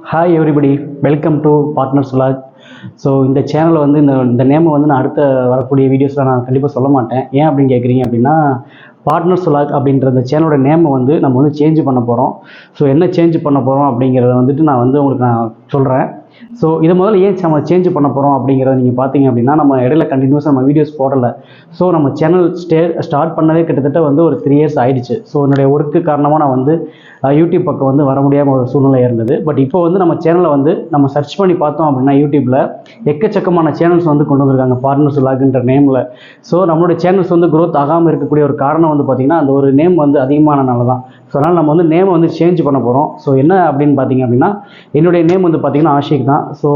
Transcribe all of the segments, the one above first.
Hi everybody welcome to partners vlog. So இந்த சேனலில் வந்து இந்த இந்த நேமை வந்து நான் அடுத்த வரக்கூடிய வீடியோஸில் நான் கண்டிப்பாக சொல்ல மாட்டேன். ஏன் அப்படின்னு கேட்குறீங்க அப்படின்னா பார்ட்னர்ஸ் vlog அப்படின்ற அந்த சேனலோட நேமை வந்து நம்ம வந்து சேஞ்ச் பண்ண போகிறோம் ஸோ என்ன சேஞ்ச் பண்ண போகிறோம் அப்படிங்கிறத வந்துட்டு நான் வந்து உங்களுக்கு நான் சொல்கிறேன் ஸோ இதை முதல்ல ஏன் நம்ம சேஞ்ச் பண்ண போகிறோம் அப்படிங்கிறத நீங்கள் பார்த்தீங்க அப்படின்னா நம்ம இடையில கண்டினியூஸாக நம்ம வீடியோஸ் போடல. ஸோ நம்ம சேனல் ஸ்டே ஸ்டார்ட் பண்ணதே கிட்டத்தட்ட வந்து ஒரு த்ரீ இயர்ஸ் ஆயிடுச்சு. ஸோ என்னுடைய ஒர்க்கு காரணமாக நான் வந்து யூடியூப் பக்கம் வந்து வர முடியாமல் ஒரு சூழ்நிலை இருந்தது. பட் இப்போ வந்து நம்ம சேனலை வந்து நம்ம சர்ச் பண்ணி பார்த்தோம் அப்படின்னா யூடியூப்பில் எக்கச்சக்கமான சேனல்ஸ் வந்து கொண்டு வந்திருக்காங்க. பார்ட்னர்ஸ் லாக்ன்ற நேமில் ஸோ நம்மளுடைய சேனல்ஸ் வந்து க்ரோத் ஆகாமல் இருக்கக்கூடிய ஒரு காரணம் வந்து பார்த்திங்கன்னா அந்த ஒரு நேம் வந்து அதிகமானனால தான். ஸோ அதனால் நம்ம வந்து நேமை வந்து சேஞ்ச் பண்ண போகிறோம் ஸோ என்ன அப்படின்னு பார்த்தீங்க அப்படின்னா என்னுடைய நேம் வந்து பார்த்தீங்கன்னா ஆஷிக் தான். ஸோ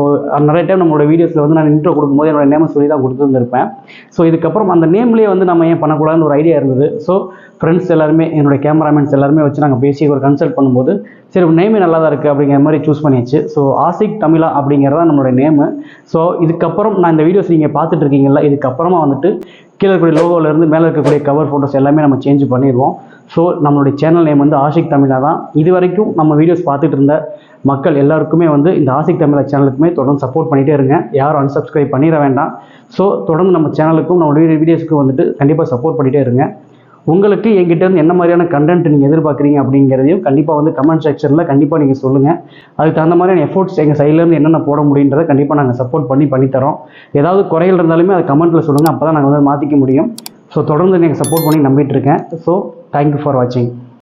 நிறைய டைம் நம்மளோட வீடியோஸில் வந்து நான் இன்ட்ரோ கொடுக்கும்போது என்னோட நேமை சொல்லி தான் கொடுத்துருந்துருப்பேன். ஸோ இதுக்கப்புறம் அந்த நேம்லேயே வந்து நம்ம ஏன் பண்ணக்கூடாதுன்னு ஒரு ஐடியா இருந்தது. ஸோ ஃப்ரெண்ட்ஸ் எல்லாருமே என்னுடைய கேமராமேன்ஸ் எல்லாருமே வச்சு நாங்கள் பேசி ஒரு கன்சல்ட் பண்ணும்போது சரி நேமே நல்லா தான் இருக்குது அப்படிங்கிற மாதிரி சூஸ் பண்ணியாச்சு. ஸோ ஆசிக் தமிழா அப்படிங்கிறது தான் நம்மளோட நேமு ஸோ இதுக்கப்புறம் நான் இந்த வீடியோஸ் நீங்கள் பார்த்துட்டு இருக்கீங்களா இதுக்கப்புறமா வந்துட்டு கீழே இருக்கக்கூடிய logoல மேலே இருக்கக்கூடிய கவர் ஃபோட்டோஸ் எல்லாமே நம்ம சேஞ்ச் பண்ணிடுவோம். ஸோ நம்மளுடைய சேனல் நேம் வந்து ஆஷிக் தமிழாக தான். இது வரைக்கும் நம்ம வீடியோஸ் பார்த்துட்டு இருந்த மக்கள் எல்லாருக்குமே வந்து இந்த ஆசிக் தமிழா சேனலுக்குமே தொடர்ந்து சப்போர்ட் பண்ணிகிட்டே இருங்க. யாரும் அன்சப்ஸ்கிரைப் பண்ணிட வேண்டாம். ஸோ தொடர்ந்து நம்ம சேனலுக்கும் நம்ம வீடியோஸ்க்கும் வந்துட்டு கண்டிப்பாக சப்போர்ட் பண்ணிகிட்டே இருங்க. உங்களுக்கு எங்கிட்ட இருந்து என்ன மாதிரியான கண்டென்ட் நீங்கள் எதிர்பார்க்குறீங்க அப்படிங்கிறதையும் கண்டிப்பாக வந்து கமெண்ட் செக்ஷனில் கண்டிப்பாக நீங்கள் சொல்லுங்கள் அதுக்கு தகுந்த மாதிரியான எஃபோர்ட்ஸ் எங்கள் சைட்லேருந்து என்னென்ன போட முடியுன்றதை கண்டிப்பாக நாங்கள் சப்போர்ட் பண்ணி பண்ணித்தரோம். ஏதாவது குறைகள் இருந்தாலுமே அதை கமெண்ட்டில் சொல்லுங்கள் அப்போ தான் நாங்கள் வந்து மாற்றிக்க முடியும். ஸோ தொடர்ந்து நீங்கள் சப்போர்ட் பண்ணி நம்பிட்டு இருக்கேன். ஸோ தேங்க்யூ ஃபார் வாட்சிங்